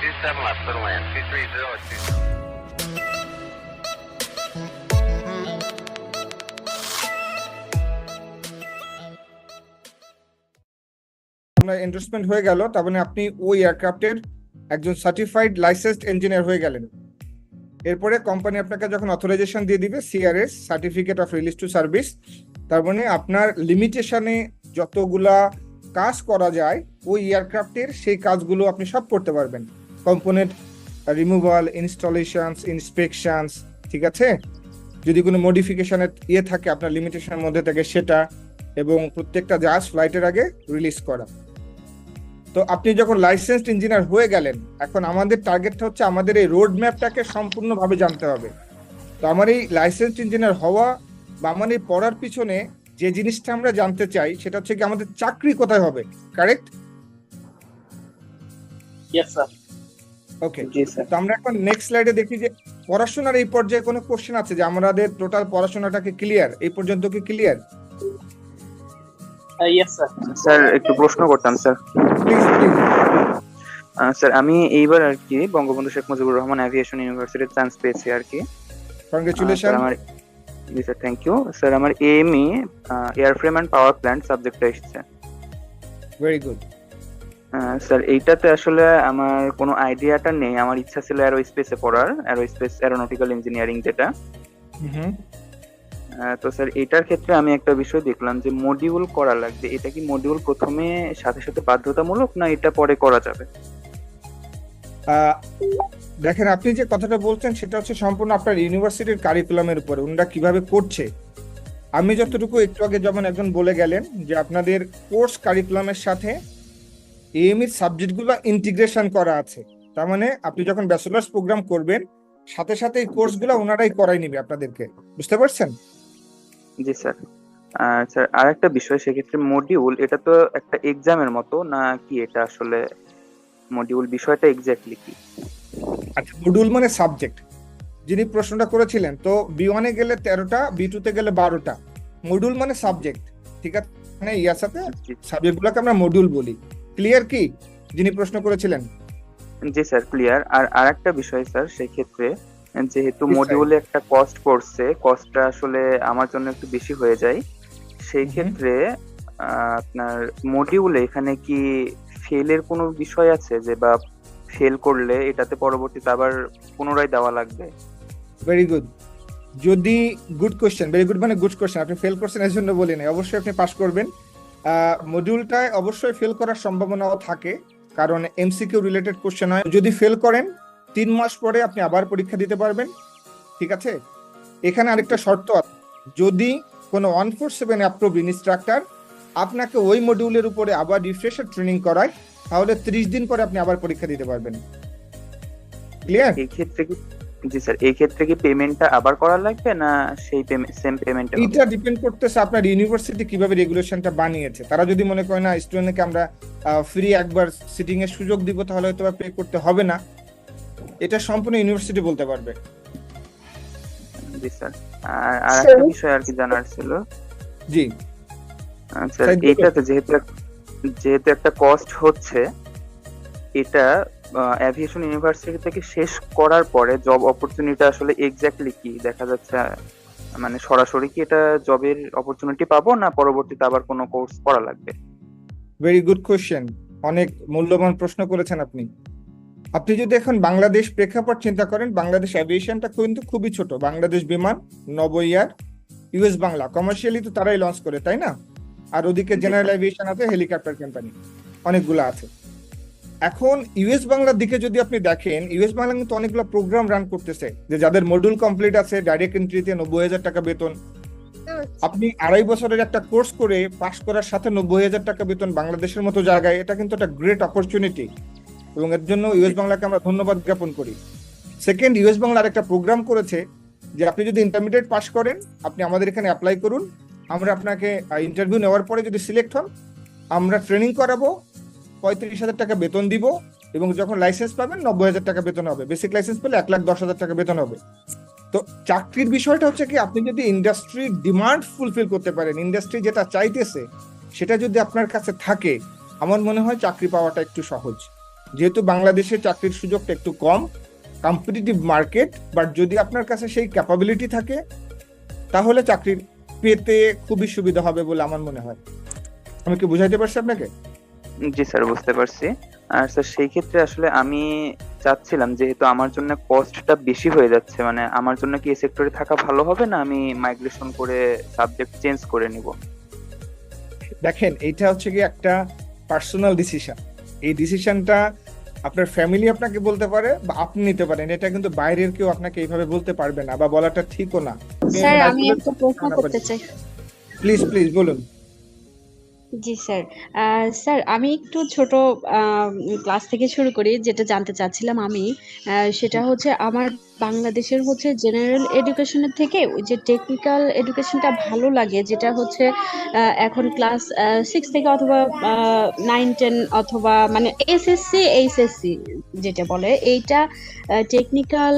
27 left, to land. 230 at 2. আপনার endorsement হয়ে গেল তার মানে আপনি ওই এয়ারক্রাফটের একজন সার্টিফাইড লাইসেন্সড ইঞ্জিনিয়ার হয়ে গেলেন এরপরে কোম্পানি আপনাকে যখন অথরাইজেশন দিয়ে দিবে CRS certificate of release to service তার মানে আপনার লিমিটেশনে যতগুলা কাজ করা যায় ওই এয়ারক্রাফটের সেই কাজগুলো আপনি সব করতে পারবেন কম্পোনেন্ট রিমুভাল ইনস্টলেশনস ইন্সপেকশনস ঠিক আছে? যদি কোনো মডিফিকেশনের ইয়ে থাকে, আপনার লিমিটেশনের মধ্যে থাকে সেটা এবং প্রত্যেকটা জাহাজ ফ্লাইটের আগে রিলিজ করা। তো আপনি যখন লাইসেন্সড ইঞ্জিনিয়ার হয়ে গেলেন, এখন আমাদের টার্গেটটা হচ্ছে আমাদের এই রোড ম্যাপটাকে সম্পূর্ণভাবে জানতে হবে। তো আমার এই লাইসেন্সড ইঞ্জিনিয়ার হওয়া বা আমার এই পড়ার পিছনে যে জিনিসটা আমরা জানতে চাই, সেটা হচ্ছে কি আমাদের চাকরি কোথায় হবে কারেক্ট স্যার ওকে জি স্যার তো আমরা এখন নেক্সট স্লাইডে দেখি যে পড়াশোনার এই পর্যায়ে কোনো কোশ্চেন আছে যে আমাদের টোটাল পড়াশোনাটাকে ক্লিয়ার এই পর্যন্ত কি ক্লিয়ার স্যার স্যার একটু প্রশ্ন করতাম স্যার স্যার আমি এইবার আর কি বঙ্গবন্ধু শেখ মুজিবুর রহমান অ্যাভিয়েশন ইউনিভার্সিটির চান্স পেয়েছি আর কি। কংগ্রেচুলেশন স্যার আমার জি স্যার থ্যাংক ইউ স্যার আমার ME airframe and power plant সাবজেক্টটা এসেছে। ভেরি গুড স্যার এইটাতে আসলে আমার কোনো আইডিয়াটা নেই। আমার ইচ্ছা ছিল অ্যারো স্পেসে পড়ার অ্যারো স্পেস অ্যারোনটিক্যাল ইঞ্জিনিয়ারিং যেটা। তো স্যার এটার ক্ষেত্রে আমি একটা বিষয় দেখলাম যে মডিউল করা লাগবে। এটা কি মডিউল প্রথমে সাথে সাথে বাধ্যতামূলক না এটা পরে করা যাবে? দেখেন আপনি যে কথাটা বলছেন সেটা হচ্ছে সম্পূর্ণ আপনার ইউনিভার্সিটির কারিকুলামের উপরে। ওনারা কীভাবে করছে? আমি যতটুকু একটু আগে যেমন একজন বলে গেলেন যে আপনাদের কোর্স কারিকুলামের সাথে এএমই সাবজেক্টগুলো ইন্টিগ্রেশন করা আছে। তার মানে আপনি যখন ব্যাচেলার্স প্রোগ্রাম করবেন সাথে সাথে এই কোর্সগুলো ওনারাই করাই নিবে আপনাদেরকে। বুঝতে পারছেন? জি স্যার। স্যার আর একটা বিষয় সেক্ষেত্রে মডিউল এটা তো একটা এক্সামের মতো না কি এটা আসলে মডিউল বিষয়টা এক্স্যাক্টলি কি? আচ্ছা মডিউল মানে সাবজেক্ট যিনি প্রশ্নটা করেছিলেন তো বি ওয়ানে গেলে তেরোটা বি টুতে গেলে বারোটা। মডিউল মানে সাবজেক্ট ঠিক আছে? মানে ইয়ার সাথে সাবজেক্টগুলোকে আমরা মডিউল বলি। ক্লিয়ার কি? যিনি প্রশ্ন করেছিলেন। জি স্যার ক্লিয়ার আর আরেকটা বিষয় স্যার সেই ক্ষেত্রে যেহেতু মডিউলে একটা কস্ট পড়ছে কস্টটা আসলে আমার জন্য একটু বেশি হয়ে যায়। সেই. ক্ষেত্রে আপনার মডিউলে এখানে কি ফেলের কোনো বিষয় আছে? যে বা ফেল করলে এটাতে পরবর্তীতে আবার পুনরায় দেওয়া লাগবে? ভেরি গুড যদি গুড কোশ্চেন ভেরি গুড মানে গুড কোশ্চেন আপনি ফেল করছেন এর জন্য বলি নাই। অবশ্যই আপনি পাস করবেন। মডিউলটায় অবশ্যই ফেল করার সম্ভাবনাও থাকে, কারণ এমসিকিউ রিলেটেড কোশ্চেন হয়। যদি ফেল করেন, তিন মাস পরে আপনি আবার পরীক্ষা দিতে পারবেন, ঠিক আছে? এখানে আরেকটা শর্ত আছে। যদি কোনো one four seven approve instructor আপনাকে ওই মডিউলের উপরে আবার রিফ্রেশার ট্রেনিং করায়, তাহলে ত্রিশ দিন পরে আপনি আবার পরীক্ষা দিতে পারবেন। ক্লিয়ার এই ক্ষেত্রে জি স্যার এই ক্ষেত্রে কি পেমেন্টটা আবার করা লাগবে না সেই সেম পেমেন্ট এটা ডিপেন্ড করতেছে আপনার ইউনিভার্সিটি কীভাবে রেগুলেশনটা বানিয়েছে। তারা যদি মনে করে না স্টুডেন্টকে আমরা ফ্রি একবার সিটিং এর সুযোগ দিব তাহলে হয়তো পে করতে হবে না। এটা সম্পূর্ণ ইউনিভার্সিটি বলতে পারবে। জি স্যার আর আর একটা বিষয় আর কি জানার ছিল? জি। স্যার বলুন। এইটাতে যেহেতু যেহেতু একটা কস্ট হচ্ছে এটা অ্যাভিয়েশন ইউনিভার্সিটি থেকে শেষ করার পরে জব অপরচুনিটি আসলে এক্স্যাক্টলি কি? দেখা যাচ্ছে মানে সরাসরি কি এটা জবের অপরচুনিটি পাবো না পরবর্তীতে আবার কোনো কোর্স করা লাগবে? ভেরি গুড কোশ্চেন অনেক মূল্যবান প্রশ্ন করেছেন আপনি। আপনি যদি এখন বাংলাদেশ প্রেক্ষাপট চিন্তা করেন বাংলাদেশ অ্যাভিয়েশনটা কিন্তু খুবই ছোট। বাংলাদেশ বিমান নবইয়ার ইউএস বাংলা। কমার্শিয়ালি তো তারাই লঞ্চ করে তাই না? আর ওদিকে জেনারেল অ্যাভিয়েশন আছে হেলিকপ্টার কোম্পানি অনেকগুলো আছে। এখন ইউএস বাংলার দিকে যদি আপনি দেখেন ইউএস বাংলা কিন্তু অনেকগুলো প্রোগ্রাম রান করতেছে, যে যাদের মডিউল কমপ্লিট আছে ডাইরেক্ট এন্ট্রিতে নব্বই হাজার টাকা বেতন। আপনি আড়াই বছরের একটা কোর্স করে পাশ করার সাথে নব্বই হাজার টাকা বেতন বাংলাদেশের মতো জায়গায়, এটা কিন্তু একটা গ্রেট অপরচুনিটি এবং এর জন্য ইউএস বাংলাকে আমরা ধন্যবাদ জ্ঞাপন করি। সেকেন্ড ইউএস বাংলা আরেকটা প্রোগ্রাম করেছে, যে আপনি যদি ইন্টারমিডিয়েট পাস করেন, আপনি আমাদের এখানে অ্যাপ্লাই করুন। আমরা আপনাকে ইন্টারভিউ নেওয়ার পরে যদি সিলেক্ট হন, আমরা ট্রেনিং করাবো পঁয়ত্রিশ হাজার টাকা বেতন দিব এবং যখন লাইসেন্স পাবেন নব্বই হাজার টাকা বেতন হবে। বেসিক লাইসেন্স পেলে এক লাখ দশ হাজার টাকা বেতন হবে। তো চাকরির বিষয়টা হচ্ছে কি, আপনি যদি ইন্ডাস্ট্রির ডিমান্ড ফুলফিল করতে পারেন ইন্ডাস্ট্রি যেটা চাইতেছে, সেটা যদি আপনার কাছে থাকে, আমার মনে হয় চাকরি পাওয়াটা একটু সহজ। যেহেতু বাংলাদেশে চাকরির সুযোগটা একটু কম কম্পিটিটিভ মার্কেট বাট যদি আপনার কাছে সেই ক্যাপাবিলিটি থাকে, তাহলে চাকরি পেতে খুবই সুবিধা হবে বলে আমার মনে হয়। আমি কি বুঝাইতে পারছি আপনাকে? জি স্যার বুঝতে পারছি। আর স্যার সেই ক্ষেত্রে আসলে আমি চাচ্ছিলাম যেহেতু আমার জন্য কস্টটা বেশি হয়ে যাচ্ছে মানে আমার জন্য কি এই সেক্টরে থাকা ভালো হবে না আমি মাইগ্রেশন করে সাবজেক্ট চেঞ্জ করে নিব? দেখেন এটা হচ্ছে কি একটা পার্সোনাল ডিসিশন এই ডিসিশনটা আপনার ফ্যামিলি আপনাকে বলতে পারে বা আপনি নিতে পারেন। এটা কিন্তু বাইরের কেউ আপনাকে এইভাবে বলতে পারবে না বা বলাটা ঠিকও না। স্যার আমি একটা প্রশ্ন করতে চাই। প্লিজ প্লিজ বলুন। জি স্যার। স্যার আমি একটু ছোট ক্লাস থেকে শুরু করি যেটা জানতে চাচ্ছিলাম আমি। সেটা হচ্ছে আমার বাংলাদেশের হচ্ছে জেনারেল এডুকেশনের থেকে ওই যে টেকনিক্যাল এডুকেশনটা ভালো লাগে, যেটা হচ্ছে এখন ক্লাস সিক্স থেকে অথবা নাইন টেন অথবা মানে এসএসসি এইচএসসি যেটা বলে, এইটা টেকনিক্যাল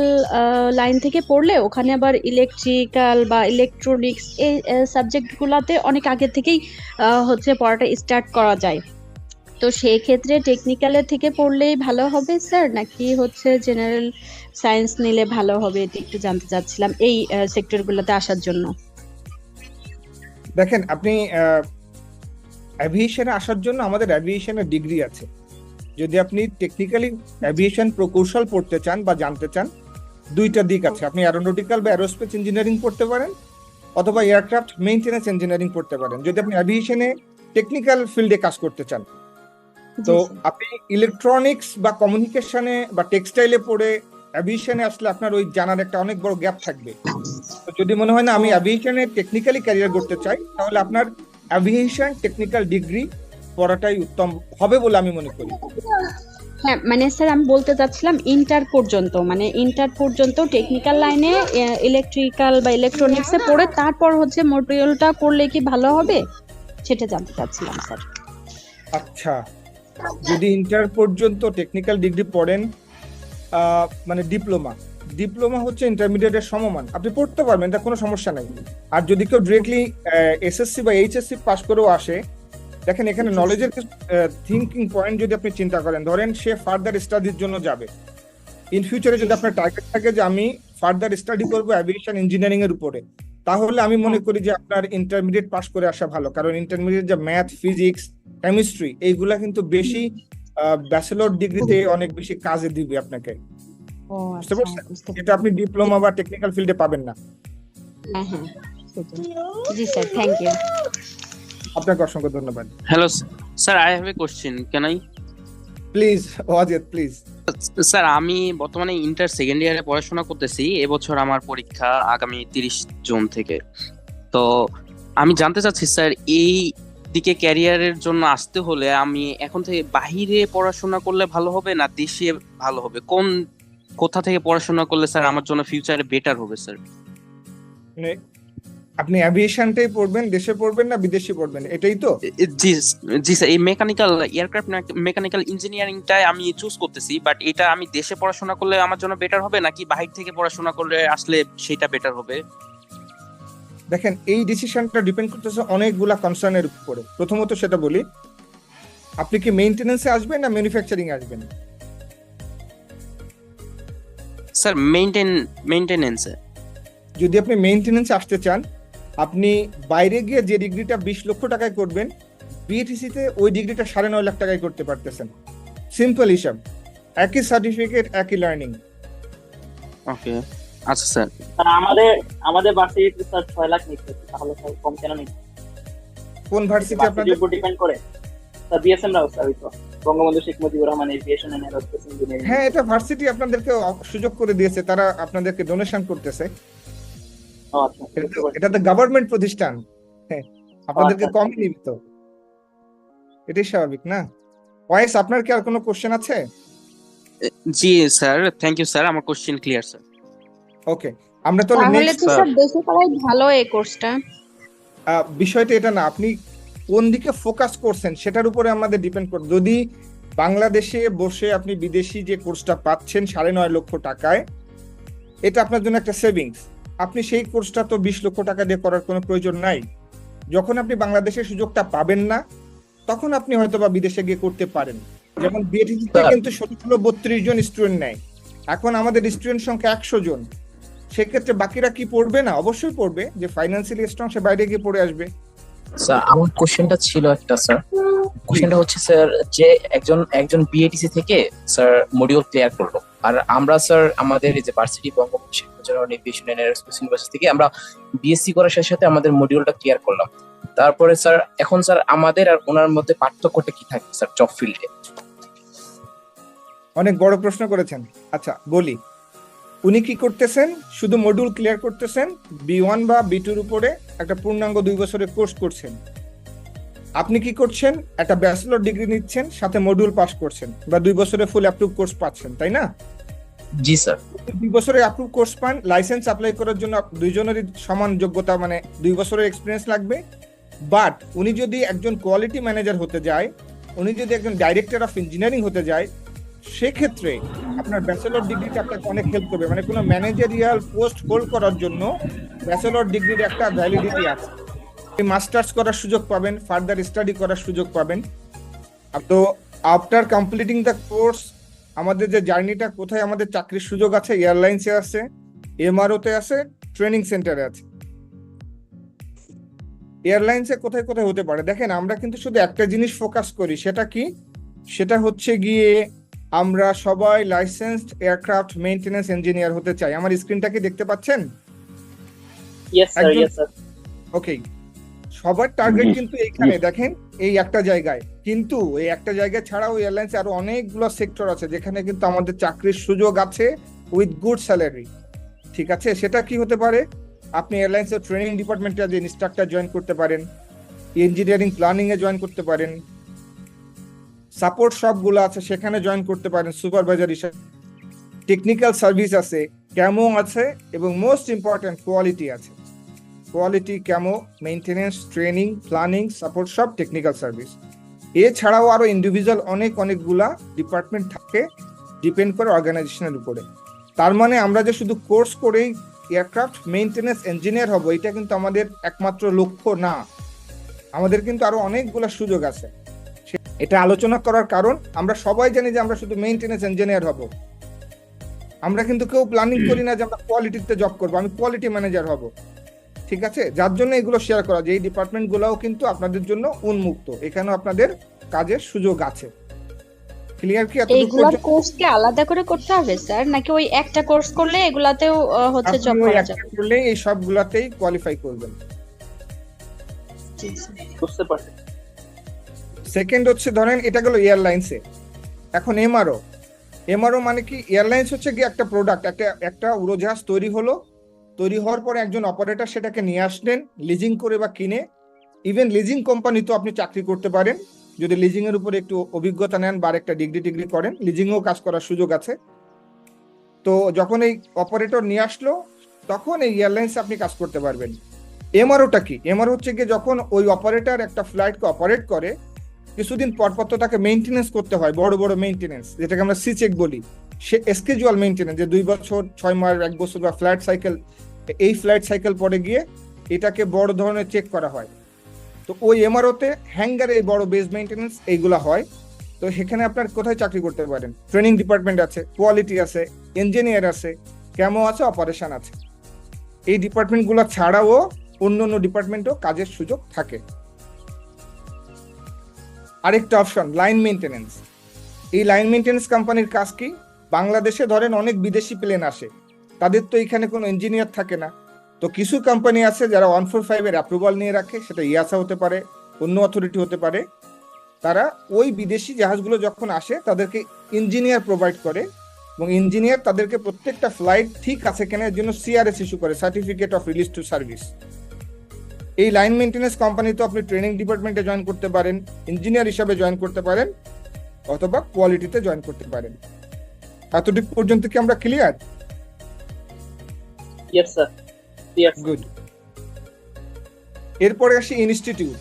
লাইন থেকে পড়লে ওখানে আবার ইলেকট্রিক্যাল বা ইলেকট্রনিক্স এই সাবজেক্টগুলোতে অনেক আগে থেকেই হচ্ছে পড়াটা স্টার্ট করা যায়। তো সেই ক্ষেত্রে টেকনিক্যালের থেকে পড়লেই ভালো হবে স্যার নাকি হচ্ছে জেনারেল সায়েন্স নিলে ভালো হবে এটা একটু জানতে চাচ্ছিলাম এই সেক্টরগুলোতে আসার জন্য। দেখেন আপনি অ্যাভিয়েশনে আসার জন্য আমাদের অ্যাভিয়েশনের ডিগ্রি আছে। যদি আপনি টেকনিক্যালি অ্যাভিয়েশন প্রকৌশল পড়তে চান বা জানতে চান দুইটা দিক আছে। আপনি অ্যারোনটিক্যাল বা অ্যারোস্পেস ইঞ্জিনিয়ারিং পড়তে পারেন অথবা এয়ারক্রাফট মেইনটেনেন্স ইঞ্জিনিয়ারিং পড়তে পারেন। যদি আপনি অ্যাভিয়েশনে টেকনিক্যাল ফিল্ডে কাজ করতে চান তো আপনি ইলেকট্রনিক্স বা কমিউনিকেশনে বা টেক্সটাইলে পড়ে অ্যাভিয়েশনে আসলে আপনার ওই জানার একটা অনেক বড় গ্যাপ থাকবে। তো যদি মনে হয় না আমি অ্যাভিয়েশনে টেকনিক্যালি ক্যারিয়ার করতে চাই তাহলে আপনার অ্যাভিয়েশন টেকনিক্যাল ডিগ্রি পড়াটাই উত্তম হবে বলে আমি মনে করি। হ্যাঁ মানে স্যার আমি বলতে চাচ্ছিলাম ইন্টার পর্যন্ত মানে ইন্টার পর্যন্ত টেকনিক্যাল লাইনে ইলেকট্রিক্যাল বা ইলেকট্রনিক্সে পড়ে তারপর হচ্ছে মডিউলটা করলে কি ভালো হবে? সেটা জানতে চাচ্ছিলাম স্যার। আচ্ছা যদি ইন্টার পর্যন্ত টেকনিক্যাল ডিগ্রি পড়েন মানে ডিপ্লোমা। ডিপ্লোমা হচ্ছে ইন্টারমিডিয়েটের সমমান। আপনি পড়তে পারবেন এটা কোনো সমস্যা নাই। আর যদি কেউ ডিরেক্টলি এসএসসি বা এইচএসসি পাশ করেও আসে দেখেন এখানে নলেজের থিঙ্কিং পয়েন্ট যদি আপনি চিন্তা করেন ধরেন সে ফার্দার স্টাডির জন্য যাবে। ইন ফিউচারে যদি আপনার টার্গেট থাকে যে আমি ফার্দার স্টাডি করব অ্যাভিয়েশন ইঞ্জিনিয়ারিং এর উপরে তাহলে আমি মনে করি যে আপনার ইন্টারমিডিয়েট পাস করে আসা ভালো। কারণ ইন্টারমিডিয়েট যে ম্যাথ ফিজিক্স কেমিস্ট্রি এইগুলা কিন্তু বেশি ব্যাচেলর ডিগ্রিতে অনেক বেশি কাজে দিবে আপনাকে বুঝতে আচ্ছা পারছেন? বুঝতে আপনি ডিপ্লোমা বা টেকনিক্যাল ফিল্ডে পাবেন না হ্যাঁ হ্যাঁ। জি স্যার থ্যাংক ইউ আপনাকে অসংখ্য ধন্যবাদ s- sir. I have a question. Can I? Please Wajid please sir আমি বর্তমানে ইন্টার সেকেন্ড ইয়ারে পড়াশোনা করতেছি এবছর আমার পরীক্ষা আগামী তিরিশ জুন থেকে তো আমি জানতে চাচ্ছি স্যার এই দিকে ক্যারিয়ারের জন্য আসতে হলে আমি এখন থেকে বাহিরে পড়াশোনা করলে ভালো হবে না দেশে ভালো হবে? কোন কোথা থেকে পড়াশোনা করলে স্যার আমার জন্য ফিউচারে বেটার হবে স্যার? মানে আপনি অ্যাভিয়েশনটাই পড়বেন দেশে পড়বেন না বিদেশে পড়বেন? এটাই তো? জি জি স্যার এই মেকানিক্যাল এয়ারক্রাফট মেকানিক্যাল ইঞ্জিনিয়ারিংটাই আমি চুজ করতেছি বাট এটা আমি দেশে পড়াশোনা করলে আমার জন্য বেটার হবে নাকি বাহির থেকে পড়াশোনা করলে আসলে সেটা বেটার হবে? দেখেন এই ডিসিশনটা ডিপেন্ড করতেছে অনেকগুলা কনসার্নের উপরে। প্রথমত সেটা বলি আপনি কি মেইনটেনেন্সে আসবেন না ম্যানুফ্যাকচারিং আসবেন? স্যার মেইনটেন মেইনটেনেন্সে যদি আপনি মেইনটেনেন্সে আসতে চান আপনি বাইরে গিয়ে যে ডিগ্রিটা বিশ লক্ষ টাকায় করবেন বিএটিসিতে ওই ডিগ্রিটা সাড়ে নয় লাখ টাকায় করতে পারতেছেন। সিম্পল হিসাব। একই সার্টিফিকেট একই লার্নিং ওকে আচ্ছা স্যার। আমাদের আমাদের ভার্সিটিতে স্যার ছয় লাখ নিচ্ছে তাহলে স্যার কম কেন নিচ্ছে? কোন ভার্সিটি আপনাদের? উপর ডিপেন্ড করে। স্যার বিএসএম রাও স্যার তো। Bangabandhu Sheikh Mujibur Rahman aviation and aerospace engineering হ্যাঁ এটা ভার্সিটি আপনাদেরকে সুযোগ করে দিয়েছে তারা আপনাদেরকে ডোনেশন করতেছে। আচ্ছা এটা তো- পারছি। এটা তো গভর্নমেন্ট প্রতিষ্ঠান। হ্যাঁ আপনাদেরকে আচ্ছা, কমই নিবে তো। এটাই স্বাভাবিক না? ওয়াইস আপনার কি আর কোনো কোশ্চেন আছে? জি স্যার। Thank you sir. আমার কোশ্চেন ক্লিয়ার স্যার। ওকে আমরা তাহলে তাহলে তো স্যার দেশে করাই ভালো এই কোর্সটা বিষয়টা এটা না আপনি কোন দিকে ফোকাস করছেন সেটার উপরে আমাদের ডিপেন্ড করে যদি বাংলাদেশে বসে আপনি বিদেশি যে কোর্সটা পাচ্ছেন সাড়ে নয় লক্ষ টাকায় এটা আপনার জন্য একটা সেভিংস আপনি সেই কোর্সটা তো বিশ লক্ষ টাকা দিয়ে করার কোনো প্রয়োজন নাই। যখন আপনি বাংলাদেশের সুযোগটা পাবেন না তখন আপনি হয়তো বা বিদেশে গিয়ে করতে পারেন। যেমন বিএটিসি তে স্যার। কিন্তু ষোলো বত্রিশ জন স্টুডেন্ট নেয়। এখন আমাদের স্টুডেন্ট সংখ্যা একশো জন। সেক্ষেত্রে বাকিরা কি পড়বে? না অবশ্যই পড়বে। যে ফাইন্যান্সিয়ালি স্ট্রং সে বাইরে গিয়ে পড়ে আসবে। স্যার আমার কোশ্চেনটা ছিল একটা স্যার কোশ্চেনটা হচ্ছে স্যার যে একজন একজন বিএটিসি থেকে স্যার মডিউল ক্লিয়ার করল। আর আমরা স্যার আমাদের এই যে varsity Bangabandhu Sheikh Mujibur aviation university থেকে আমরা বিএসসি করার সাথে সাথে আমাদের মডিউলটা ক্লিয়ার করলাম। তারপরে স্যার এখন স্যার আমাদের আর ওনার মধ্যে পার্থক্যটা কি থাকে স্যার জব ফিল্ডে অনেক বড় প্রশ্ন করেছেন। আচ্ছা বলি। উনি কি করতেছেন? শুধু মডিউল ক্লিয়ার করতেছেন বি ওয়ান বা বি টুর উপরে একটা পূর্ণাঙ্গ দুই বছরের কোর্স করছেন। আপনি কি করছেন? একটা ব্যাচেলর ডিগ্রি নিচ্ছেন সাথে মডিউল পাস করছেন বা দুই বছরের ফুল অ্যাপ্রুভ কোর্স পাচ্ছেন তাই না? জি স্যার। দুই বছরের অ্যাপ্রুভ কোর্স পান লাইসেন্স অ্যাপ্লাই করার জন্য দুইজনেরই সমান যোগ্যতা মানে দুই বছরের এক্সপিরিয়েন্স লাগবে। বাট উনি যদি একজন কোয়ালিটি ম্যানেজার হতে যায় উনি যদি একজন ডাইরেক্টর অফ ইঞ্জিনিয়ারিং হতে যায় সেক্ষেত্রে আপনার ব্যাচেলর ডিগ্রিটা আপনাকে অনেক হেল্প করবে। মানে কোনো ম্যানেজারিয়াল পোস্ট হোল্ড করার জন্য ব্যাচেলর ডিগ্রির একটা ভ্যালিডিটি আছে। মাস্টার্স করার সুযোগ পাবেন ফার্দার স্টাডি করার সুযোগ পাবেন। তো আফটার কমপ্লিটিং দ্য কোর্স আমাদের যে জার্নিটা কোথায় আমাদের চাকরির সুযোগ আছে? এয়ারলাইন্সে আছে এমআরওতে আছে ট্রেনিং সেন্টারে আছে। এয়ারলাইন্সে কোথায় কোথায় হতে পারে? দেখেন, আমরা কিন্তু শুধু একটা জিনিস ফোকাস করি, সেটা কি? সেটা হচ্ছে গিয়ে আমরা সবাই লাইসেন্সড এয়ারক্রাফট মেইনটেনেন্স ইঞ্জিনিয়ার হতে চাই। আমার স্ক্রিনটা কি দেখতে পাচ্ছেন? Yes sir yes sir okay সবার টার্গেট কিন্তু এইখানে দেখেন এই একটা জায়গায়। কিন্তু এই একটা জায়গা ছাড়াও এয়ারলাইন্স আরও অনেকগুলো সেক্টর আছে যেখানে কিন্তু আমাদের চাকরির সুযোগ আছে উইথ গুড স্যালারি ঠিক আছে? সেটা কি হতে পারে? আপনি এয়ারলাইন্সের ট্রেনিং ডিপার্টমেন্টে যে ইনস্ট্রাক্টর জয়েন করতে পারেন ইঞ্জিনিয়ারিং প্ল্যানিং এ জয়েন করতে পারেন সাপোর্ট সবগুলো আছে, সেখানে জয়েন করতে পারেন সুপারভাইজার হিসেবে। টেকনিক্যাল সার্ভিস আছে ক্যামো আছে, এবং মোস্ট ইম্পর্টেন্ট কোয়ালিটি আছে। Quality CAMO maintenance training planning support সব টেকনিক্যাল সার্ভিস এছাড়াও আরও ইন্ডিভিজুয়াল অনেক অনেকগুলা ডিপার্টমেন্ট থাকে ডিপেন্ড করে অর্গানাইজেশনের উপরে। তার মানে আমরা যে শুধু কোর্স করেই এয়ারক্রাফট মেইনটেনেন্স ইঞ্জিনিয়ার হব, এটা কিন্তু আমাদের একমাত্র লক্ষ্য না। আমাদের কিন্তু আরও অনেকগুলা সুযোগ আছে। এটা আলোচনা করার কারণ আমরা সবাই জানি যে আমরা শুধু মেইনটেনেন্স ইঞ্জিনিয়ার হব। আমরা কিন্তু কেউ প্ল্যানিং করি না যে আমরা কোয়ালিটিতে জব করব আমি কোয়ালিটি ম্যানেজার হব। ঠিক আছে? যার জন্য এগুলো শেয়ার করা যে এই ডিপার্টমেন্ট গুলাও কিন্তু আপনাদের জন্য উন্মুক্ত। এখানেও আপনাদের কাজের সুযোগ আছে। ক্লিয়ার কি এতটুকু কোর্স কি আলাদা করে করতে হবে স্যার নাকি ওই একটা কোর্স করলে এগুলাতেও হচ্ছে জব করা যাবে? করলে এই সবগুলাতেই কোয়ালিফাই করবেন। জি, স্যার। বুঝতে পারছি। সেকেন্ড হচ্ছে ধরেন এটা গেল এয়ারলাইন্সে এখন এমআরও এমআরও মানে কি? এয়ারলাইন্স হচ্ছে কি একটা প্রোডাক্ট একটা একটা উড়োজাহাজ তৈরি হলো। তৈরি হওয়ার পরে একজন অপারেটর সেটাকে নিয়ে আসলেন লিজিং করে বা কিনে। ইভেন লিজিং কোম্পানি তো আপনি চাকরি করতে পারেন। যদি লিজিং এর উপরে একটু অভিজ্ঞতা নেন বা একটা ডিগ্রি টিগ্রি করেন লিজিংও কাজ করার সুযোগ আছে। তো যখন এই অপারেটর নিয়ে আসলো, তখন এই এয়ারলাইন্স আপনি কাজ করতে পারবেন। এমআরওটা কি? এমআরও হচ্ছে কি যখন ওই অপারেটর একটা ফ্লাইটকে অপারেট করে কিছুদিন পর পর তো তাকে মেনটেনেন্স করতে হয়, বড় বড় মেনটেনেন্স যেটাকে আমরা সি চেক বলি। সে স্কেজুয়াল মেনটেনেন্স যে দুই বছর, ছয় মাস, এক বছর বা ফ্ল্যাট সাইকেল এই ফ্লাইট সাইকেল পরে গিয়ে এটাকে বড় ধরনের চেক করা হয়। তো ওই এমআরওতে হ্যাঙ্গারে এই বড় বেস মেনটেনেন্স এইগুলা হয়। তো সেখানে আপনার কোথায় চাকরি করতে পারেন? ট্রেনিং ডিপার্টমেন্ট আছে কোয়ালিটি আছে ইঞ্জিনিয়ার আছে ক্যামো আছে অপারেশন আছে। এই ডিপার্টমেন্টগুলো ছাড়াও অন্য অন্য ডিপার্টমেন্টও কাজের সুযোগ থাকে। আরেকটা অপশন লাইন মেনটেনেন্স এই লাইন মেনটেনেন্স কোম্পানির কাজ কি? বাংলাদেশে ধরেন অনেক বিদেশি প্লেন আসে, তাদের তো এখানে কোনো ইঞ্জিনিয়ার থাকে না। তো কিছু কোম্পানি আছে যারা ওয়ান ফোর ফাইভের অ্যাপ্রুভাল নিয়ে রাখে, সেটা ইয়াসা হতে পারে, অন্য অথরিটি হতে পারে। তারা ওই বিদেশি জাহাজগুলো যখন আসে, তাদেরকে ইঞ্জিনিয়ার প্রোভাইড করে এবং ইঞ্জিনিয়ার তাদেরকে প্রত্যেকটা ফ্লাইট ঠিক আছে কিনা এর জন্য সিআরএস ইস্যু করে certificate of release to service এই লাইন মেনটেন্যান্স কোম্পানিতে আপনি ট্রেনিং ডিপার্টমেন্টে জয়েন করতে পারেন ইঞ্জিনিয়ার হিসাবে জয়েন করতে পারেন অথবা কোয়ালিটিতে জয়েন করতে পারেন। এতটুকু পর্যন্ত কি আমরা clear yes sir yes good এরপরে আসি ইনস্টিটিউট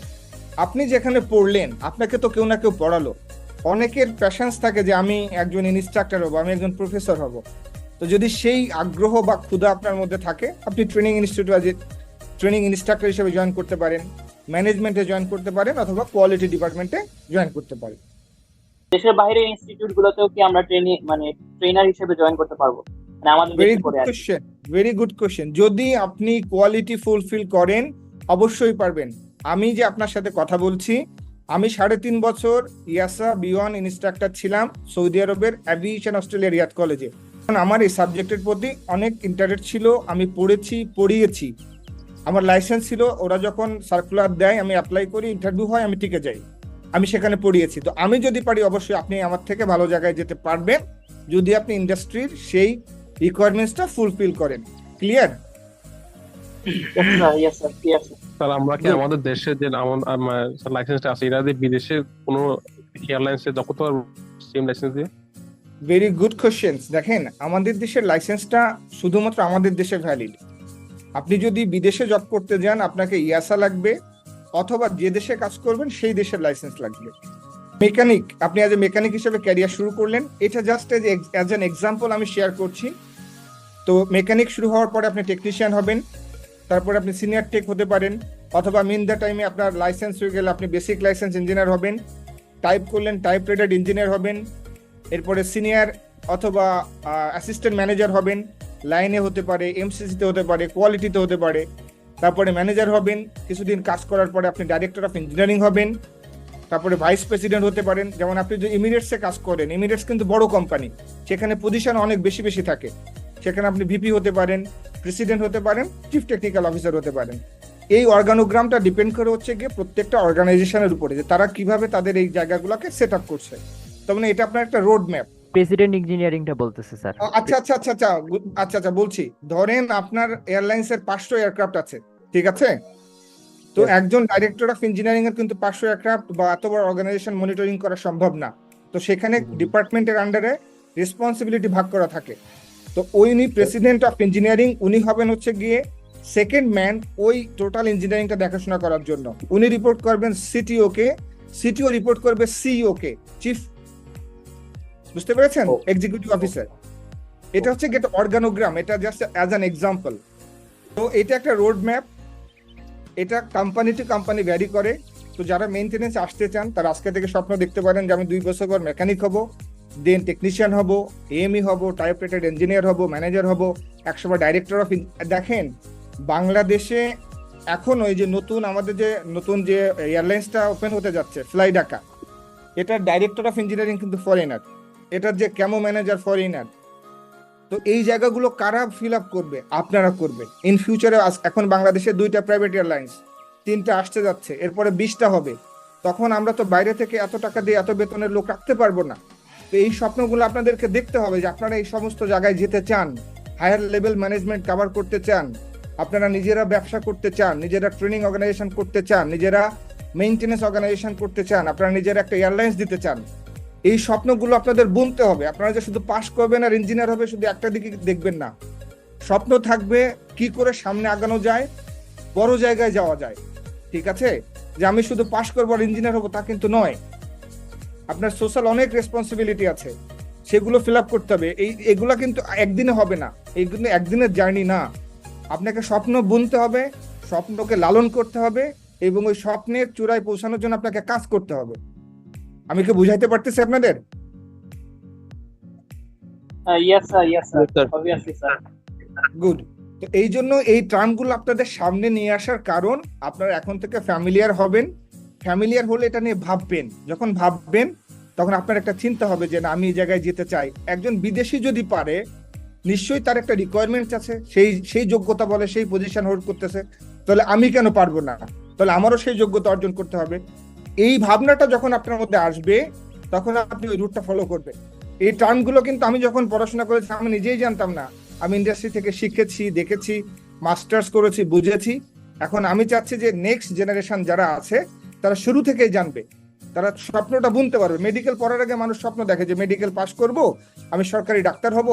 আপনি যেখানে পড়লেন আপনাকে তো কেউ না কেউ পড়ালো। অনেকের প্যাশনস থাকে যে আমি একজন ইনস্ট্রাক্টর হব আমি একজন প্রফেসর হব। তো যদি সেই আগ্রহ বা ক্ষুধা আপনার মধ্যে থাকে আপনি ট্রেনিং ইনস্টিটিউটে ট্রেনিং ইনস্ট্রাক্টর হিসেবে জয়েন করতে পারেন ম্যানেজমেন্টে জয়েন করতে পারেন অথবা কোয়ালিটি ডিপার্টমেন্টে জয়েন করতে পারেন। দেশের বাইরের ইনস্টিটিউট গুলোতেও কি আমরা ট্রেনিং মানে ট্রেনার হিসেবে জয়েন করতে পারব? মানে আমাদের very good question very good question যদি আপনি কোয়ালিটি ফুলফিল করেন অবশ্যই পারবেন। আমি যে আপনার সাথে কথা বলছি আমি সাড়ে তিন বছর ইয়াসা বিওয়ান ইনস্ট্রাক্টর ছিলাম সৌদি আরবের অ্যাভিয়েশন অস্ট্রেলিয়া রিয়াদ কলেজে কারণ আমার এই সাবজেক্টের প্রতি অনেক ইন্টারেস্ট ছিল আমি পড়েছি পড়িয়েছি। আমার লাইসেন্স ছিল ওরা যখন সার্কুলার দেয় আমি অ্যাপ্লাই করি ইন্টারভিউ হয় আমি টিকে যাই। আমি সেখানে পড়িয়েছি। তো আমি যদি পারি অবশ্যই আপনি আমার থেকে ভালো জায়গায় যেতে পারবেন। যদি আপনি ইন্ডাস্ট্রির সেই রিকোয়ারমেন্টসটা ফুলফিল করেন। ক্লিয়ার. স্যার আমরা কি আমাদের দেশে যে লাইসেন্সটা আছে এটা দিয়ে বিদেশে কোনো এয়ারলাইন্সে যত সেম লাইসেন্স দিয়ে? ভেরি গুড কোশ্চেন্স দেখেন আমাদের দেশের লাইসেন্সটা শুধুমাত্র আমাদের দেশে ভ্যালিড আপনি যদি বিদেশে জব করতে যান, আপনাকে ইয়াসা লাগবে, অথবা যে দেশে কাজ করবেন, সেই দেশের লাইসেন্স লাগবে। মেকানিক আপনি অ্যাজ এ মেকানিক হিসেবে ক্যারিয়ার শুরু করলেন। এটা just as as an example আমি শেয়ার করছি। তো মেকানিক শুরু হওয়ার পরে আপনি টেকনিশিয়ান হবেন, তারপরে আপনি সিনিয়র টেক হতে পারেন, অথবা মিন দ্য টাইমে আপনার লাইসেন্স হয়ে গেলে আপনি বেসিক লাইসেন্স ইঞ্জিনিয়ার হবেন টাইপ করলেন টাইপ রেটেড ইঞ্জিনিয়ার হবেন, এরপরে সিনিয়র অথবা অ্যাসিস্ট্যান্ট ম্যানেজার হবেন লাইনে হতে পারে এমসিসিতে হতে পারে কোয়ালিটিতে হতে পারে। তারপরে ম্যানেজার হবেন, কিছুদিন কাজ করার পরে আপনি ডাইরেক্টর অফ ইঞ্জিনিয়ারিং হবেন। তারপরে ভাইস প্রেসিডেন্ট হতে পারেন। যেমন আপনি যদি ইমিরেটসে কাজ করেন ইমিরেটস কিন্তু বড় কোম্পানি সেখানে পজিশন অনেক বেশি বেশি থাকে। সেখানে আপনি ভিপি হতে পারেন প্রেসিডেন্ট হতে পারেন চিফ টেকনিক্যাল অফিসার হতে পারেন। এই অর্গানোগ্রামটা ডিপেন্ড করে হচ্ছে গিয়ে প্রত্যেকটা অর্গানাইজেশনের উপরে, যে তারা কীভাবে তাদের এই জায়গাগুলোকে সেট আপ করছে। তার মানে এটা আপনার একটা রোড ম্যাপ প্রেসিডেন্ট ইঞ্জিনিয়ারিংটা বলতেছে স্যার। আচ্ছা আচ্ছা আচ্ছা আচ্ছা আচ্ছা আচ্ছা বলছি। ধরেন আপনার এয়ারলাইন্স এর পাঁচশো এয়ারক্রাফট আছে ঠিক আছে? তো একজন ডাইরেক্টর অফ ইঞ্জিনিয়ারিং এর কিন্তু পাঁচশো এয়ারক্রাফট বা এত বড় অর্গানাইজেশন মনিটরিং করা সম্ভব না। তো সেখানে ডিপার্টমেন্টের আন্ডারে রেসপন্সিবিলিটি ভাগ করা থাকে। তো উনি প্রেসিডেন্ট অফ ইঞ্জিনিয়ারিং উনি হবেন হচ্ছে গিয়ে সেকেন্ড ম্যান ওই টোটাল ইঞ্জিনিয়ারিংটা দেখাশোনা করার জন্য। উনি রিপোর্ট করবেন সিটিও কে সিটিও রিপোর্ট করবে সিইও কে চিফ বুঝতে পেরেছেন? এক্সিকিউটিভ অফিসার এটা হচ্ছে গেট অর্গানোগ্রাম এটা জাস্ট অ্যাজ অ্যান এক্সাম্পল তো এটা একটা রোড ম্যাপ এটা কোম্পানি টু কোম্পানি ভ্যারি করে। তো যারা মেনটেনেন্স আসতে চান তারা আজকে থেকে স্বপ্ন দেখতে পারেন যে আমি দুই বছর পর মেকানিক হব দেন টেকনিশিয়ান হব এএমই হব টাইপ রেটেড ইঞ্জিনিয়ার হব ম্যানেজার হব একসময় ডাইরেক্টর অফ দেখেন বাংলাদেশে এখন ওই যে নতুন আমাদের যে নতুন যে এয়ারলাইন্সটা ওপেন হতে যাচ্ছে ফ্লাই ডাকা এটার ডাইরেক্টর অফ ইঞ্জিনিয়ারিং কিন্তু ফরেনার এটার যে ক্যামো ম্যানেজার ফরেনার তো এই জায়গাগুলো কারা ফিল আপ করবে? আপনারা করবে ইন ফিউচারে এখন বাংলাদেশে দুইটা প্রাইভেট এয়ারলাইন্স তিনটা আসতে যাচ্ছে, এরপরে বিশটা হবে। তখন আমরা তো বাইরে থেকে এত টাকা দিয়ে এত বেতনের লোক রাখতে পারব না। তো এই স্বপ্নগুলো আপনাদেরকে দেখতে হবে যে আপনারা এই সমস্ত জায়গায় যেতে চান হায়ার লেভেল ম্যানেজমেন্ট কভার করতে চান, আপনারা নিজেরা ব্যবসা করতে চান, নিজেরা ট্রেনিং অর্গানাইজেশন করতে চান, নিজেরা মেইনটেনেন্স অর্গানাইজেশন করতে চান, আপনারা নিজেরা একটা এয়ারলাইন্স দিতে চান এই স্বপ্নগুলো আপনাদের বুনতে হবে। আপনারা যে শুধু পাশ করবেন আর ইঞ্জিনিয়ার হবে, শুধু একটা দিকে দেখবেন না। স্বপ্ন থাকবে কি করে সামনে আগানো যায়, বড় জায়গায় যাওয়া যায়। ঠিক আছে? যে আমি শুধু পাশ করব আর ইঞ্জিনিয়ার হব, তা কিন্তু নয়। আপনার সোশ্যাল অনেক রেসপন্সিবিলিটি আছে। সেগুলো ফিল আপ করতে হবে। এই, এগুলো কিন্তু একদিনে হবে না। এই কিন্তু একদিনের জার্নি না। আপনাকে স্বপ্ন বুনতে হবে, স্বপ্নকে লালন করতে হবে এবং ওই স্বপ্নের চূড়ায় পৌঁছানোর জন্য আপনাকে কাজ করতে হবে। আমি কি বুঝাইতে পারতেছি আপনাদের? Uh. গুড তো এই জন্য এই টার্মগুলো আপনাদের সামনে নিয়ে আসার কারণ আপনারা এখন থেকে ফ্যামিলিয়ার হবেন। ফ্যামিলিয়ার হলে এটা নিয়ে ভাববেন। যখন ভাববেন তখন আপনার একটা চিন্তা হবে যে না আমি এই জায়গায় যেতে চাই। একজন বিদেশি যদি পারে নিশ্চয়ই তার একটা রিকোয়ারমেন্টস আছে। সেই সেই যোগ্যতা বলে সেই পজিশন হোল্ড করতেছে। তাহলে আমি কেন পারব না? তাহলে আমারও সেই যোগ্যতা অর্জন করতে হবে। এই ভাবনাটা যখন আপনার মধ্যে আসবে, তখন আপনি ওই রুটটা ফলো করবেন। এই টার্মগুলো কিন্তু আমি যখন পড়াশোনা করেছি, আমি নিজেই জানতাম না। আমি ইন্ডাস্ট্রি থেকে শিখেছি, দেখেছি মাস্টার্স করেছি, বুঝেছি। এখন আমি চাচ্ছি যে নেক্সট জেনারেশন যারা আছে, তারা শুরু থেকেই জানবে। তারা স্বপ্নটা বুনতে পারবে। মেডিকেল পড়ার আগে মানুষ স্বপ্ন দেখে যে মেডিকেল পাস করব, আমি সরকারি ডাক্তার হব,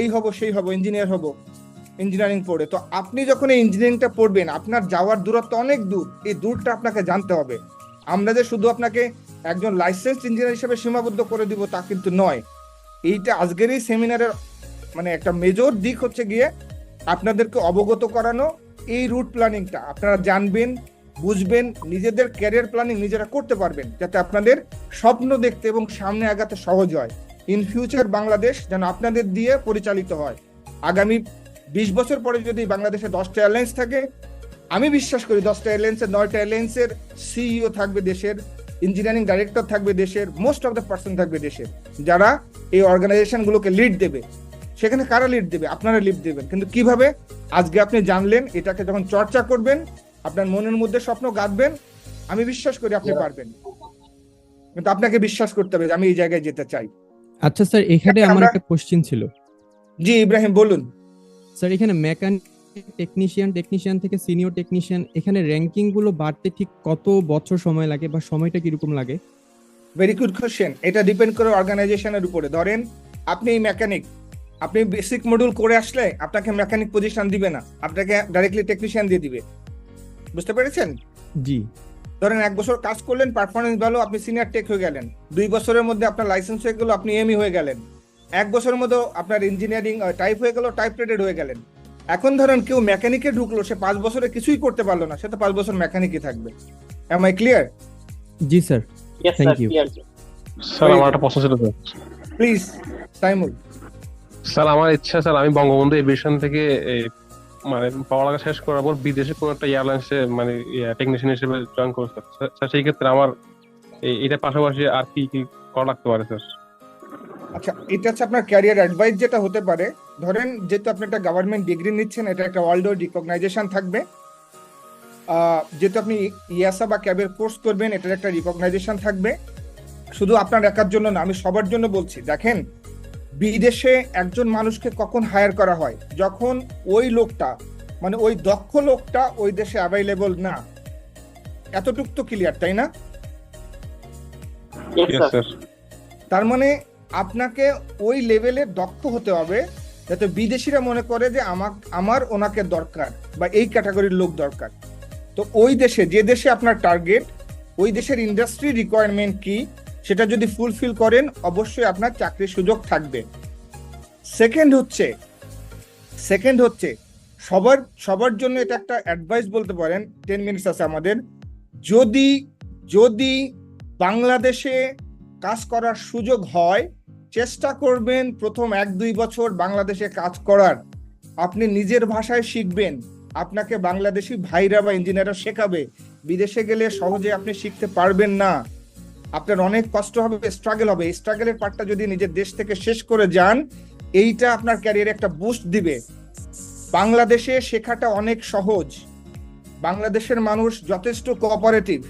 এই হব, সেই হব ইঞ্জিনিয়ার হব ইঞ্জিনিয়ারিং পড়ে। তো আপনি যখন এই ইঞ্জিনিয়ারিংটা পড়বেন, আপনার যাওয়ার দূরত্ব অনেক দূর। এই দূরটা আপনাকে জানতে হবে। আমরা যে শুধু আপনাকে একজন লাইসেন্স ইঞ্জিনিয়ার হিসেবে সীমাবদ্ধ করে দিব তা কিন্তু নয়। এইটা আজকের এই সেমিনারের মানে একটা মেজর দিক হচ্ছে গিয়ে আপনাদেরকে অবগত করানো এই রুট প্ল্যানিংটা আপনারা জানবেন, বুঝবেন, নিজেদের ক্যারিয়ার প্ল্যানিং নিজেরা করতে পারবেন যাতে আপনাদের স্বপ্ন দেখতে এবং সামনে আগাতে সহজ হয়। ইন ফিউচার বাংলাদেশ যেন আপনাদের দিয়ে পরিচালিত হয়। আগামী বিশ বছর পরে যদি বাংলাদেশে দশটা এয়ারলাইন্স থাকে আমি বিশ্বাস করি দশটা এয়ারলাইন্সের নয়টা এয়ারলাইন্সের সিইও থাকবে দেশের ইঞ্জিনিয়ারিং ডাইরেক্টর থাকবে দেশের মোস্ট অফ দ্য পার্সন থাকবে দেশের যারা এই অর্গানাইজেশনগুলোকে লিড দেবে। সেখানে কারা লিড দেবে? আপনারা লিড দেবেন। কিন্তু কীভাবে? আজকে আপনি জানলেন এটাকে যখন চর্চা করবেন আপনার মনের মধ্যে স্বপ্ন গাঁথবেন আমি বিশ্বাস করি আপনি পারবেন। কিন্তু আপনাকে বিশ্বাস করতে হবে যে আমি এই জায়গায় যেতে চাই। আচ্ছা স্যার এখানে আমার একটা কোশ্চেন ছিল। জি ইব্রাহিম বলুন। স্যার এখানে মেকানিক টেকনিশিয়ান টেকনিশিয়ান থেকে সিনিয়র টেকনিশিয়ান এখানে র্যাঙ্কিংগুলো বাড়তে ঠিক কত বছর সময় লাগে বা সময়টা কীরকম লাগে? ভেরি গুড কোশ্চেন এটা ডিপেন্ড করে অর্গানাইজেশনের উপরে। ধরেন আপনি মেকানিক আপনি বেসিক মডিউল করে আসলে আপনাকে মেকানিক পজিশন দিবে না। আপনাকে ডাইরেক্টলি টেকনিশিয়ান দিয়ে দিবে। বুঝতে পেরেছেন? জি। ধরেন এক বছর কাজ করলেন পারফরমেন্স ভালো আপনি সিনিয়র টেক হয়ে গেলেন। দুই বছরের মধ্যে আপনার লাইসেন্স হয়ে গেল আপনি এমই হয়ে গেলেন। এক বছরের মধ্যে আপনার ইঞ্জিনিয়ারিং টাইপ হয়ে গেল টাইপ রেটেড হয়ে গেলেন। এখন ধরেন কেউ মেকানিকে ঢুকলো সে পাঁচ বছরে কিছুই করতে পারল না সে তো পাঁচ বছর মেকানিকই থাকবে। এম আই ক্লিয়ার জি স্যার। ইয়েস Thank স্যার আমার একটা প্রশ্ন ছিল স্যার প্লিজ তাইমুল স্যার আমার ইচ্ছা স্যার আমি বঙ্গবন্ধু এভিয়েশন থেকে মানে পড়ালেখা শেষ করার পর বিদেশে কোনো একটা এয়ারলাইন্সে মানে টেকনিশিয়ান হিসেবে জয়েন করব স্যার স্যার- সেই ক্ষেত্রে আমার এই- এটার পাশাপাশি আর কি কি করা লাগতে পারে স্যার আচ্ছা এটা হচ্ছে আপনার ক্যারিয়ার অ্যাডভাইস যেটা হতে পারে ধরেন যেহেতু আপনি একটা গভর্নমেন্ট ডিগ্রি নিচ্ছেন এটা একটা ওয়ার্ল্ড রিকগনাইজেশন থাকবে। যেহেতু আপনি ইয়াসা বা ক্যাবের কোর্স করবেন এটার একটা রিকগনাইজেশন থাকবে। শুধু আপনার একার জন্য না আমি সবার জন্য বলছি দেখেন বিদেশে একজন মানুষকে কখন হায়ার করা হয়? যখন ওই লোকটা মানে ওই দক্ষ লোকটা ওই দেশে অ্যাভেলেবল না। এতটুক তো ক্লিয়ার তাই না? তার মানে আপনাকে ওই লেভেলে দক্ষ হতে হবে। যাতে বিদেশিরা মনে করে যে আমার আমার ওনাকে দরকার বা এই ক্যাটাগরির লোক দরকার। তো ওই দেশে, যে দেশে আপনার টার্গেট ওই দেশের ইন্ডাস্ট্রি রিকোয়ারমেন্ট কি, সেটা যদি ফুলফিল করেন, অবশ্যই আপনার চাকরির সুযোগ থাকবে। সেকেন্ড হচ্ছে সেকেন্ড হচ্ছে, সবার সবার জন্য এটা একটা অ্যাডভাইস বলতে পারেন টেন মিনিটস আছে আমাদের। যদি যদি বাংলাদেশে কাজ করার সুযোগ হয় চেষ্টা করবেন প্রথম এক, দুই বছর বাংলাদেশে কাজ করার। আপনি নিজের ভাষায় শিখবেন। আপনাকে বাংলাদেশি ভাইরা বা ইঞ্জিনিয়াররা শেখাবে। বিদেশে গেলে সহজে আপনি শিখতে পারবেন না। আপনার অনেক কষ্ট হবে স্ট্রাগল হবে। স্ট্রাগলের পার্টটা যদি নিজের দেশ থেকে শেষ করে যান, এইটা আপনার ক্যারিয়ারে একটা বুস্ট দিবে। বাংলাদেশে শেখাটা অনেক সহজ। বাংলাদেশের মানুষ যথেষ্ট কোঅপারেটিভ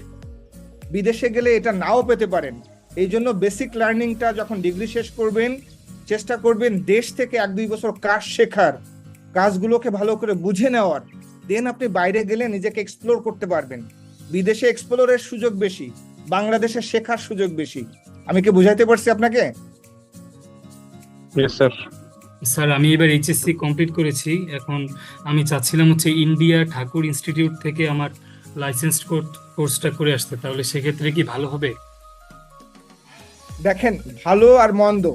বিদেশে গেলে এটা নাও পেতে পারেন। এই জন্য বেসিক লার্নিংটা যখন ডিগ্রি শেষ করবেন চেষ্টা করবেন দেশ থেকে এক দুই বছর কাজ শেখার কাজগুলোকে ভালো করে বুঝে নেওয়ার। দেন আপনি বাইরে গেলে নিজেকে এক্সপ্লোর করতে পারবেন। বিদেশে এক্সপ্লোরের সুযোগ বেশি বাংলাদেশে শেখার সুযোগ বেশি। আমি কি বুঝাইতে পারছি আপনাকে? স্যার স্যার আমি এবার এইচএসসি কমপ্লিট করেছি। এখন আমি চাচ্ছিলাম হচ্ছে ইন্ডিয়া ঠাকুর ইনস্টিটিউট থেকে আমার লাইসেন্স কোর্সটা করে আসতে। তাহলে সেক্ষেত্রে কি ভালো হবে? দেখেন ভালো আর মন্দ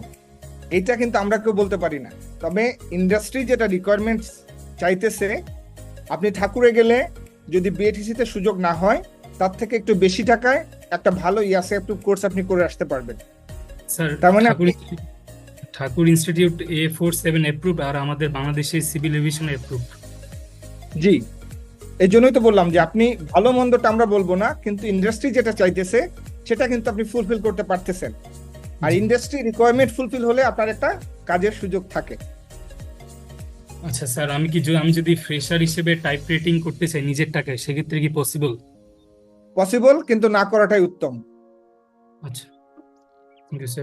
এটা কিন্তু আমরা কেউ বলতে পারি না। তবে ইন্ডাস্ট্রি যেটা রিকোয়ারমেন্ট চাইতেছে আপনি ঠাকুরে গেলে যদি বিএটিসিতে সুযোগ না হয় তার থেকে একটু বেশি টাকায় একটা ভালো ইয়াসে একটু কোর্স আপনি করে আসতে পারবেন। স্যার তার মানে ঠাকুর ইনস্টিটিউট এ ফোর সেভেন অ্যাপ্রুভ আর আমাদের বাংলাদেশের সিভিল এভিয়েশন অ্যাপ্রুভ জি এই জন্যই তো বললাম যে আপনি ভালো মন্দটা আমরা বলব না কিন্তু ইন্ডাস্ট্রি যেটা চাইতেছে সেটা কিন্তু আপনি ফুলফিল করতে পারতেছেন। আর ইন্ডাস্ট্রি রিকোয়ারমেন্ট ফুলফিল হলে আপনার একটা কাজের সুযোগ থাকে। আচ্ছা স্যার আমি কি আমি যদি ফ্রেশার হিসেবে টাইপ রেটিং করতে চাই নিজের টাকায় সেক্ষেত্রে কি পসিবল পসিবল কিন্তু না করাটাই উত্তম। আচ্ছা।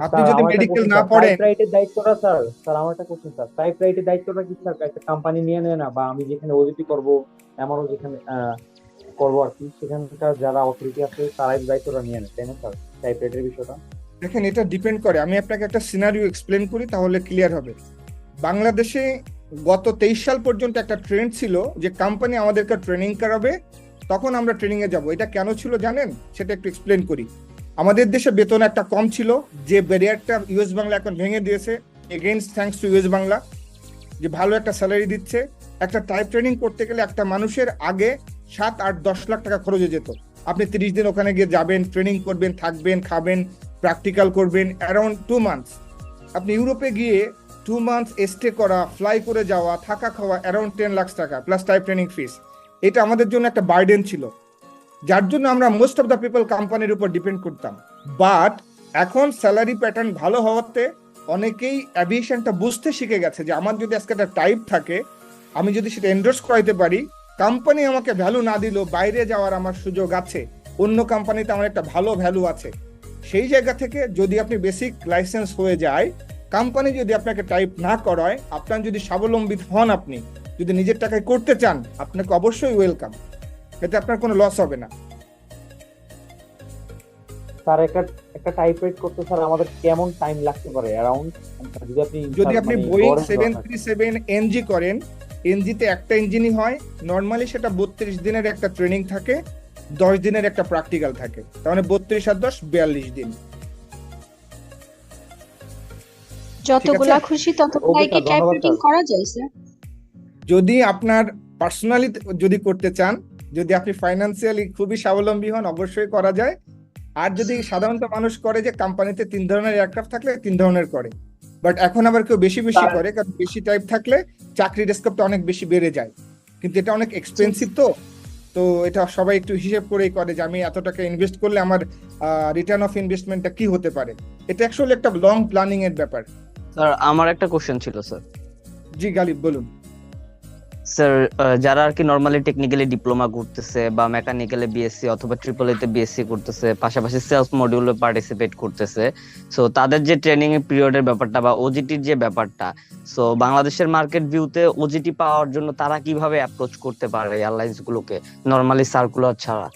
আপনি যদি মেডিকেল না পড়েন রাইটের দায়িত্বটা স্যার স্যার আমার একটা কোশ্চেন স্যার। টাইপ রাইটের দায়িত্বটা কি স্যার? একটা কোম্পানি নিয়ে নেয় না বা আমি যেখানে ওজিপি করব এমনও যেখানে আহ, করব আর কি। সেখানকার যারা অথরিটি আছে, তারাই দায়িত্বটা নিয়ে নেয়, তাই না স্যার? টাইপ বিষয়টা। দেখেন, এটা ডিপেন্ড করে। আমি আপনাকে একটা সিনারিও এক্সপ্লেন করি, তাহলে ক্লিয়ার হবে। বাংলাদেশে গত তেইশ সাল পর্যন্ত একটা ট্রেন্ড ছিল যে কোম্পানি আমাদেরকে ট্রেনিং করাবে, তখন আমরা ট্রেনিং এ যাব। এটা কেন ছিল জানেন? সেটা একটু এক্সপ্লেন করি। আমাদের দেশে বেতন একটা কম ছিল, যে ব্যারিয়ারটা ইউএস বাংলা এখন ভেঙে দিয়েছে। Against thanks to US Bangla, যে ভালো একটা স্যালারি দিচ্ছে। একটা টাইপ ট্রেনিং করতে গেলে একটা মানুষের আগে সাত আট দশ লাখ টাকা খরচ হয়ে যেত। আপনি তিরিশ দিন ওখানে গিয়ে যাবেন ট্রেনিং করবেন, থাকবেন, খাবেন প্র্যাকটিক্যাল করবেন অ্যারাউন্ড টু মান্থস আপনি ইউরোপে গিয়ে টু মান্থস স্টে করা ফ্লাই করে যাওয়া, থাকা খাওয়া অ্যারাউন্ড টেন লাখ টাকা প্লাস টাইপ ট্রেনিং ফিস এটা আমাদের জন্য একটা বার্ডেন ছিল। যার জন্য আমরা মোস্ট অফ দ্য পিপল কোম্পানির উপর ডিপেন্ড করতাম। বাট এখন স্যালারি প্যাটার্ন ভালো হওয়াতে অনেকেই অ্যাভিয়েশনটা বুঝতে শিখে গেছে যে আমার যদি আজকে একটা টাইপ থাকে, আমি যদি সেটা এন্ডোর্স করাইতে পারি কোম্পানি আমাকে ভ্যালু না দিলেও বাইরে যাওয়ার আমার সুযোগ আছে। অন্য কোম্পানিতে আমার একটা ভালো ভ্যালু আছে। সেই জায়গা থেকে যদি আপনি বেসিক লাইসেন্স হয়ে যায় কোম্পানি যদি আপনাকে টাইপ না করায় আপনার যদি স্বাবলম্বী হন আপনি যদি নিজের টাকায় করতে চান আপনাকে অবশ্যই ওয়েলকাম এতে আপনার কোনো লস হবে না। স্যার একটা একটা টাইপ রাইট করতে স্যার আমাদের কেমন টাইম লাগতে পারে? অ্যারাউন্ড যদি আপনি যদি আপনি Boeing seven three seven NG করেন এনজিতে একটা ইঞ্জিনই হয় নর্মালি সেটা বত্রিশ দিনের একটা ট্রেনিং থাকে দশ দিনের একটা প্র্যাকটিক্যাল থাকে। তার মানে বত্রিশ আর দশ বিয়াল্লিশ দিন। যতগুলা খুশি ততগুলাই কি টাইপ করা যায় স্যার যদি আপনার পার্সোনালি যদি করতে চান যদি আপনি ফাইন্যান্সিয়ালি খুবই স্বাবলম্বী হন অবশ্যই করা যায়। আর যদি সাধারণত মানুষ করে যে কোম্পানিতে তিন ধরনের এয়ারক্রাফট থাকলে তিন ধরনের করে। বাট এখন আবার কেউ বেশি বেশি করে কারণ বেশি টাইপ থাকলে চাকরির স্কোপটা অনেক বেশি বেড়ে যায়। কিন্তু এটা অনেক এক্সপেন্সিভ তো। তো এটা সবাই একটু হিসেব করেই করে যে আমি এত টাকা ইনভেস্ট করলে আমার রিটার্ন অফ ইনভেস্টমেন্টটা কি হতে পারে। এটা অ্যাকচুয়ালি একটা লং প্ল্যানিং এর ব্যাপার। স্যার আমার একটা কোশ্চেন ছিল স্যার জি গালিব বলুন। স্যার যারা আর কি নর্মালি টেকনিক্যালি ডিপ্লোমা করতেছে বা মেকানিক্যালি বিএসসি অথবা ট্রিপল এতে বিএসসি করতেছে, পাশাপাশি সেলস মডিউলে পার্টিসিপেট করতেছে সো তাদের যে ট্রেনিং পিরিয়ডের ব্যাপারটা বা ওজিটির যে ব্যাপারটা সো বাংলাদেশের মার্কেট ভিউতে ওজিটি পাওয়ার জন্য তারা কীভাবে অ্যাপ্রোচ করতে পারে এয়ারলাইন্স গুলোকে নর্মালি সার্কুলার ছাড়া?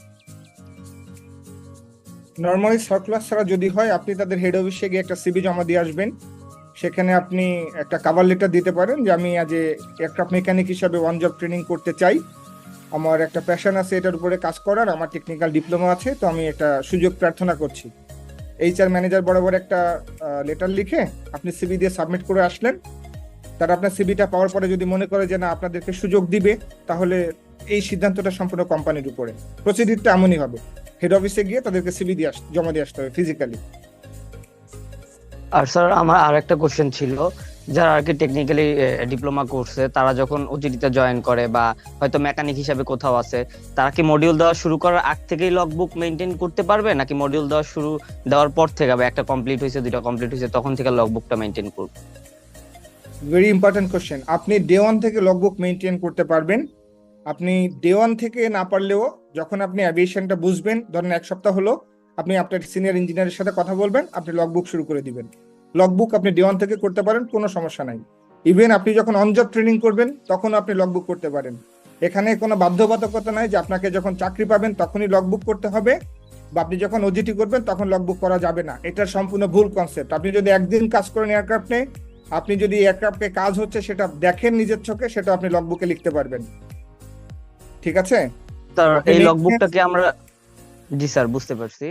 নর্মালি সার্কুলার ছাড়া যদি হয়, আপনি তাদের হেড অফিসে গিয়ে একটা সিবি জমা দিয়ে আসবেন। সেখানে আপনি একটা কাভার লেটার দিতে পারেন যে আমি আজ এয়ারক্রাফট মেকানিক হিসাবে ওয়ান জব ট্রেনিং করতে চাই। আমার একটা প্যাশন আছে এটার উপরে কাজ করার, আমার টেকনিক্যাল ডিপ্লোমা আছে, তো আমি একটা সুযোগ প্রার্থনা করছি। এইচআর ম্যানেজার বরাবর একটা লেটার লিখে আপনি সিবি দিয়ে সাবমিট করে আসলেন। তারা আপনার সিবিটা পাওয়ার পরে যদি মনে করে যে না, আপনাদেরকে সুযোগ দিবে, তাহলে এই সিদ্ধান্তটা সম্পূর্ণ কোম্পানির উপরে। প্রসিডিউরটা এমনই হবে। হেড অফিসে গিয়ে তাদেরকে সিবি দিয়ে জমা দিয়ে আসতে হবে ফিজিক্যালি আর স্যার, আমার আর একটা কোশ্চেন ছিল, যারা আর কি টেকনিক্যালি ডিপ্লোমা করছে, তারা যখন ওজিটিতে জয়েন করে বা হয়তো মেকানিক হিসাবে কোথাও আছে, তারা কি মডিউল দেওয়া শুরু করার আগ থেকেই লগ বুক মেনটেন করতে পারবে? নাকি মডিউল দেওয়া শুরু দেওয়ার পর থেকে বা একটা কমপ্লিট হয়েছে, দুইটা কমপ্লিট হয়েছে, তখন থেকে লগ বুকটা মেনটেন করবে? ভেরি ইম্পর্টেন্ট কোশ্চেন আপনি ডে ওয়ান থেকে লগবুক মেনটেন করতে পারবেন। আপনি ডে ওয়ান থেকে না পারলেও যখন আপনি অ্যাভিয়েশনটা বুঝবেন, ধরেন এক সপ্তাহ হলো আপনি আপনার সিনিয়র ইঞ্জিনিয়ারের সাথে কথা বলবেন আপনি লগবুক শুরু করে দিবেন। লগবুক আপনি ডে ওয়ান থেকে করতে পারেন কোনো সমস্যা নাই। ইভেন আপনি যখন অন জব ট্রেনিং করবেন তখন আপনি লগবুক করতে পারেন। এখানে কোনো বাধ্যবাধকতা নাই যে আপনাকে যখন চাকরি পাবেন তখনই লগবুক করতে হবে। বা আপনি যখন ওজিটি করবেন তখন লগবুক করা যাবে না। এটা সম্পূর্ণ ভুল কনসেপ্ট আপনি যদি একদিন কাজ করেন এয়ারক্রাফটে আপনি যদি এয়ারক্রাফটে কাজ হচ্ছে সেটা দেখেন নিজের চোখে সেটা আপনি লগবুকে লিখতে পারবেন। ঠিক আছে? এই next- লগবুকটা আমরা জি স্যার বুঝতে পারছি।